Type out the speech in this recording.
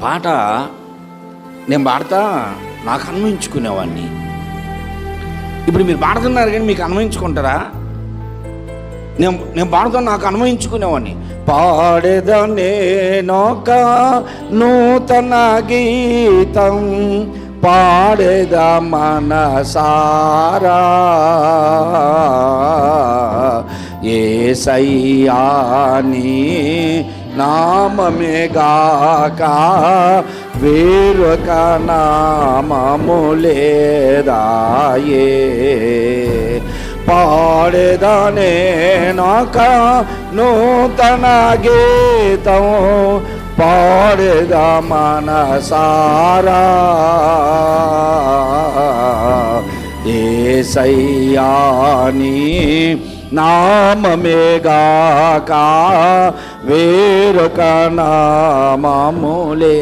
పాట నేను పాడతా నాకు అన్వయించుకునేవాడిని ఇప్పుడు మీరు పాడుతున్నారు కానీ మీకు అన్వయించుకుంటారా నేను నేను పాడుతా నాకు అన్వయించుకునేవాడిని పాడేదనే నోక నూతన గీతం పాడేదా మనసారా ఏ సయ్యాని నామమేగాక వేరొక నామము లేదాయే పాడేదానే నాక నూతన గీతం. పాడేదా మనసారా. ఏ సయ్యాని నామమేగాక వేరొక నామములే.